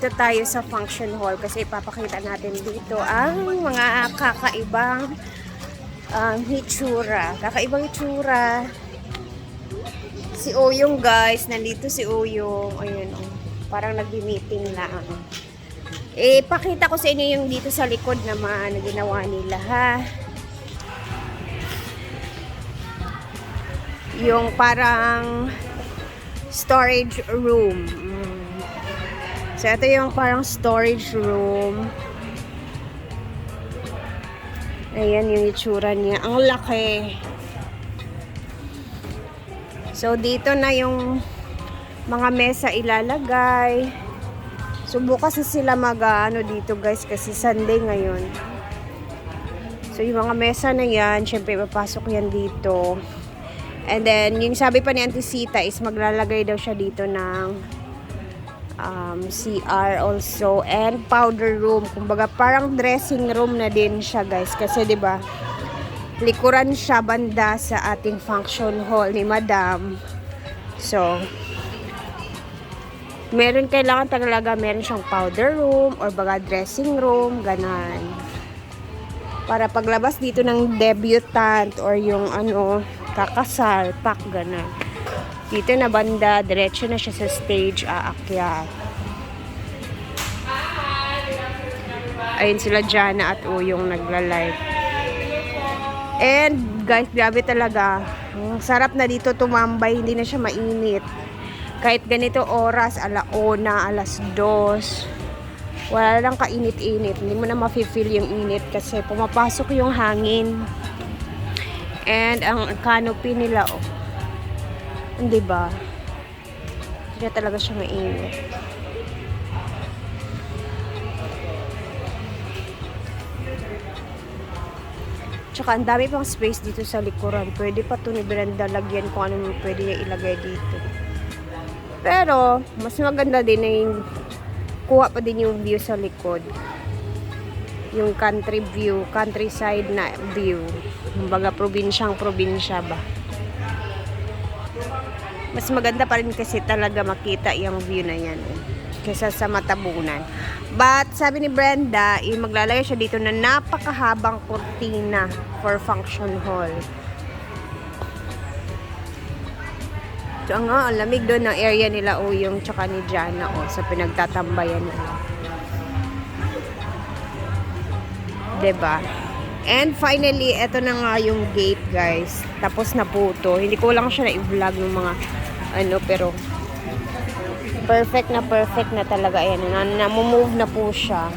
Dito tayo sa function hall kasi ipapakita natin dito ang mga kakaibang um, hitsura. Kakaibang hitsura. Si Oyong guys, nandito si Oyong. Ayun, oh. parang nag-meeting lang. Eh, pakita ko sa inyo yung dito sa likod naman na ginawa nila ha. Yung parang storage room. So, ito yung parang storage room. Ayan yung itsura niya. Ang laki. So, dito na yung mga mesa ilalagay. So, bukas na sila mag, ah, ano dito guys, kasi Sunday ngayon. So, yung mga mesa na yan, syempre, papasok yan dito. And then, yung sabi pa ni Auntie Sita is maglalagay daw siya dito ng um, CR also and powder room. Kumbaga parang dressing room na din siya guys. Kasi 'di ba likuran siya banda sa ating function hall ni Madam. So, meron kailangan talaga meron siyang powder room or baga dressing room, ganan. Para paglabas dito ng debutant or yung ano, kakasal, pak, ganan. Dito na banda, diretso na siya sa stage, aakyat. Ayun sila Jana at Uyong nagla-live. And guys, grabe talaga. Ang sarap na dito tumambay, hindi na siya mainit. Kahit ganito oras, alaona, alas dos, wala lang kainit-init. Hindi mo na mafe-feel yung init kasi pumapasok yung hangin. And ang canopy nila, oh, hindi ba? Na talaga siya mainit. Tsaka ang dami pang space dito sa likuran. Pwede pa ito ni Brenda lagyan kung ano pwede niya ilagay dito. Pero, mas maganda din na yung kuha pa din yung view sa likod. Yung country view, countryside na view. Kumbaga, probinsyang probinsya ba. Mas maganda pa rin kasi talaga makita yung view na yan. Eh, kaysa sa matabunan. But, sabi ni Brenda, eh, maglalagay siya dito na napakahabang kurtina for function hall. So, ang lamig doon ng area nila o yung tsaka ni Jana o sa pinagtatambayan nila. 'Di ba? And finally, eto na nga yung gate, guys. Tapos na po to. Hindi ko lang siya na-vlog ng mga ano, pero perfect na perfect na talaga. Ayan, na, namumove na po siya.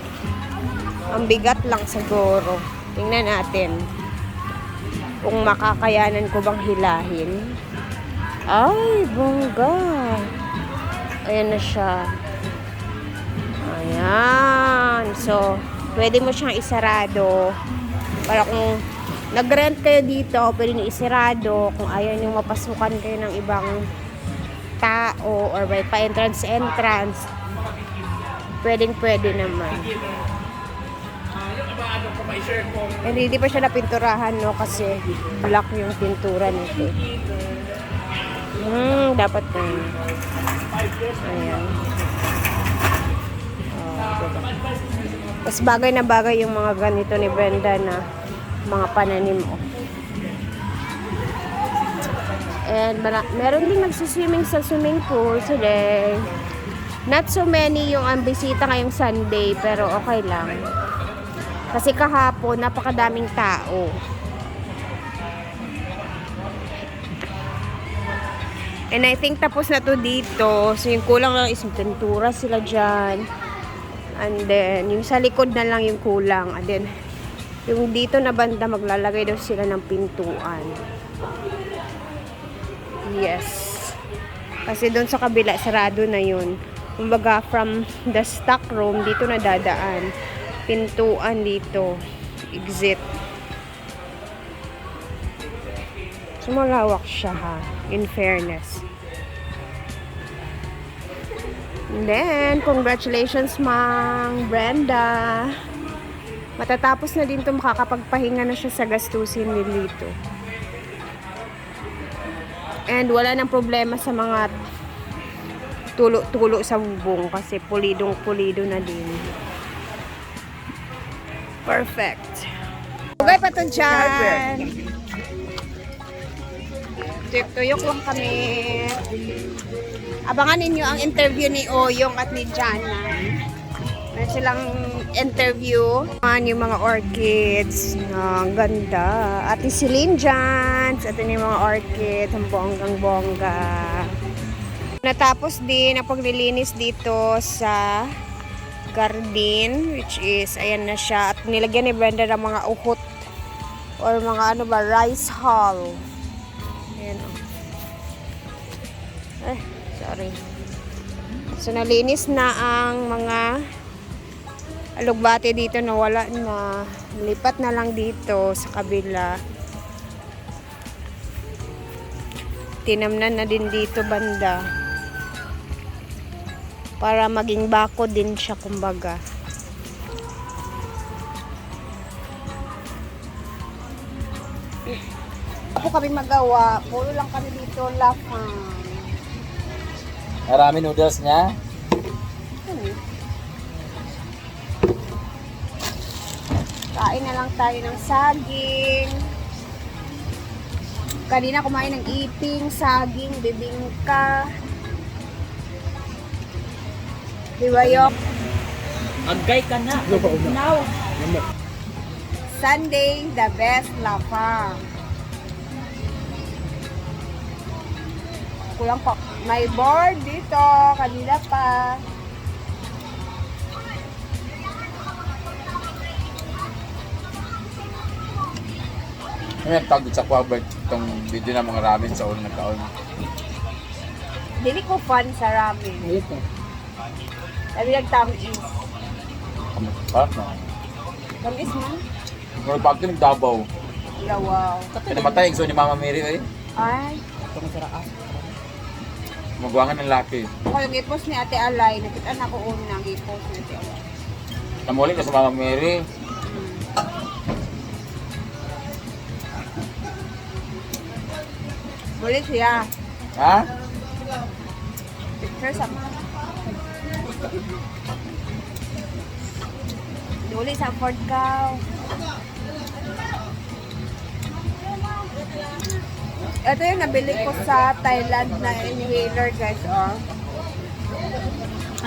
Ang bigat lang siguro. Tingnan natin kung makakayanan ko bang hilahin. Ay, bongga. Ayan na siya. Ayan. So, pwede mo siyang isarado. Para kung nag-rent kayo dito, pwede nyo isarado. Kung ayaw nyo mapasukan kayo ng ibang tao or may pa-entrance entrance, pwedeng pwede naman. And hindi pa siya napinturahan, no? Kasi black yung pintura nito. Hmm, dapat na. Ayan. Oh, diba? Mas bagay na bagay yung mga ganito ni Brenda na mga pananim mo. And mara- meron din nagsiswimming sa swimming pool today. Not so many yung ang bisita ngayong Sunday, pero okay lang. Kasi kahapon, napakadaming tao. And I think tapos na to dito. So yung kulang lang is pintura sila dyan. And then, yung sa likod na lang yung kulang. And then, yung dito na banda, maglalagay daw sila ng pintuan. Yes. Kasi doon sa kabila, sarado na yun. Kumbaga, from the stock room, dito na dadaan. Pintuan dito. Exit. So, malawak siya ha. In fairness. And then, congratulations, Mang Brenda. Matatapos na din to makakapagpahinga na siya sa gastusin ni Lito. And wala nang problema sa mga tulo-tulo sa bubong kasi pulidong-pulido na din. Perfect. Bugay pa to. Tuyok-tuyok lang kami. Abangan ninyo ang interview ni Oyong at ni Jana. Meron silang interview. Ano yung mga orchids. Ang ganda. At si Celine dyan. Ito yung mga orchids. Ang bonggang-bongga. Natapos din ang paglilinis dito sa garden. Which is, ayan na siya. At nilagyan ni Brenda ng mga uhot. Or mga ano ba, rice hull. Ayan o. Eh, sorry. So, nalinis na ang mga alugbate dito na wala na. Lipat na lang dito sa kabila. Tinamnan na din dito banda. Para maging bako din siya kumbaga. Ako kami magawa. Puro lang kami dito lafang. Marami noodles niya. Kain na lang tayo ng saging. Kanina kumain ng iping, saging, bibingka. Liwayok. Agay ka na. Now. Sunday, the best lafang. Kulang pa. May board dito. Kanina pa. Ano yung tawag sa Quabert itong video na mga ramen sa unang taon? Dili ko fun sa ramen. Ito. Sabi nag-tamis. Parang na. Tamis man? Nung pag ng Davao. Lawaw. Pinamatay ang so ni Mama Mary eh. Ay. Magwangan ng laki. Ako yung ipos ni Ate Alay. Nakita na ko unang ipos ni Ate Alay. Namuli ka sa Mama Mary. Muli siya. Ha? Picture sa Muli sa Fort Cow. Ito yung nabili ko sa Thailand na inhaler guys. Oh.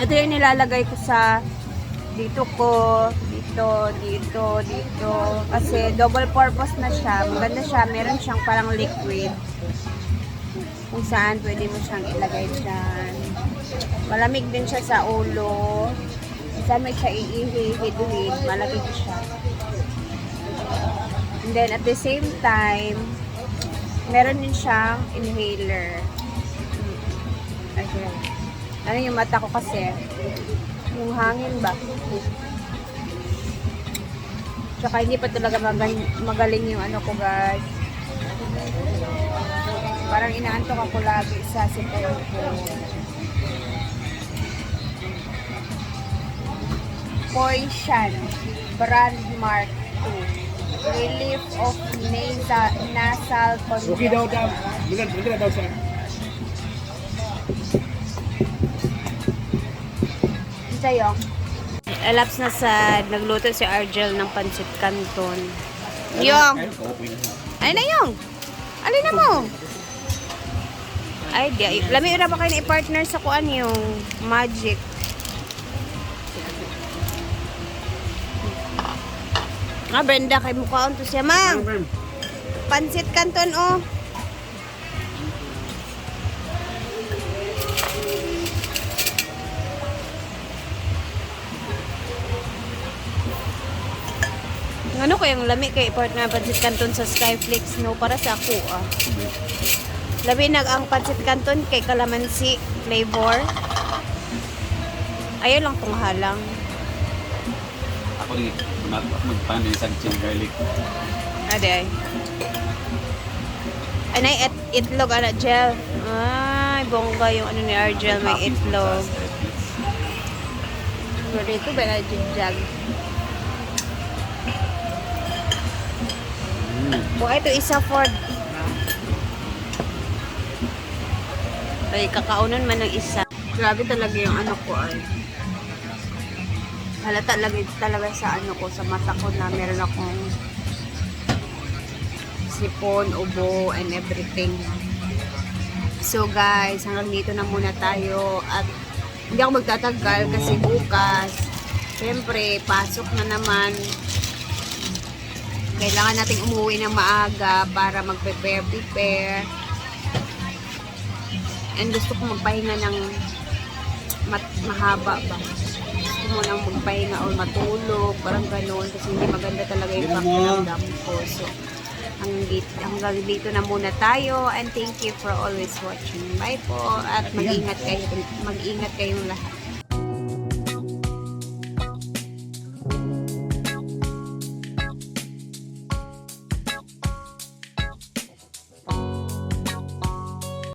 Ito yung nilalagay ko sa dito ko, dito, dito, dito. Kasi double purpose na siya. Maganda siya. Meron siyang parang liquid. Kung saan pwede mo siyang ilagay dyan. Malamig din siya sa ulo. Saan may siya iihihid-hid, malamig siya. And then at the same time, meron din siyang inhaler. Okay. Ano yung mata ko kasi? Yung hangin ba? Tsaka hindi pa talaga magaling yung ano ko guys. Parang inaantok ako lagi sa sipon ko. Poison Brand Mark 2 Relief of nasal, nasal congestion. Okay daw daw. Bulan, bulan daw yung Elaps na sa nagluto si Argel ng pancit canton. Yung! Ay na yung! Alin na mo? Ay, di. Lami na ba kayo na i-partner sa kuan yung magic? Ah, Brenda, kay mukha to siya, mang. Pancit canton, oh. Ano kayang lami kay partner pancit canton sa Skyflix no para sa ako ah. Labi nag ang pancit canton kay kalamansi flavor. Ayaw lang tong halang. Ako rin, magpan din sa chicken garlic. Ade ay. Anay et itlog ana gel. Ay, bongga yung ano ni Argel may itlog. Pero ito ba na jigjag? Buka ito isa Ford. Ay, kakaunon man ng isa. Grabe talaga yung ano ko ay. Halata talaga, talaga sa ano ko, sa mata ko na meron akong sipon, ubo, and everything. So guys, hanggang dito na muna tayo at hindi ako magtatagal kasi bukas, syempre, pasok na naman. Kailangan nating umuwi ng maaga para mag-prepare-prepare. And gusto ko magpahinga ng mahaba ba. Gusto mo nang magpahinga or matulog, parang gano'n. Kasi hindi maganda talaga yung pakiramdam ko. So, hanggang dito na muna tayo. And thank you for always watching. Bye po. At mag-ingat kayo, mag-ingat kayong lahat.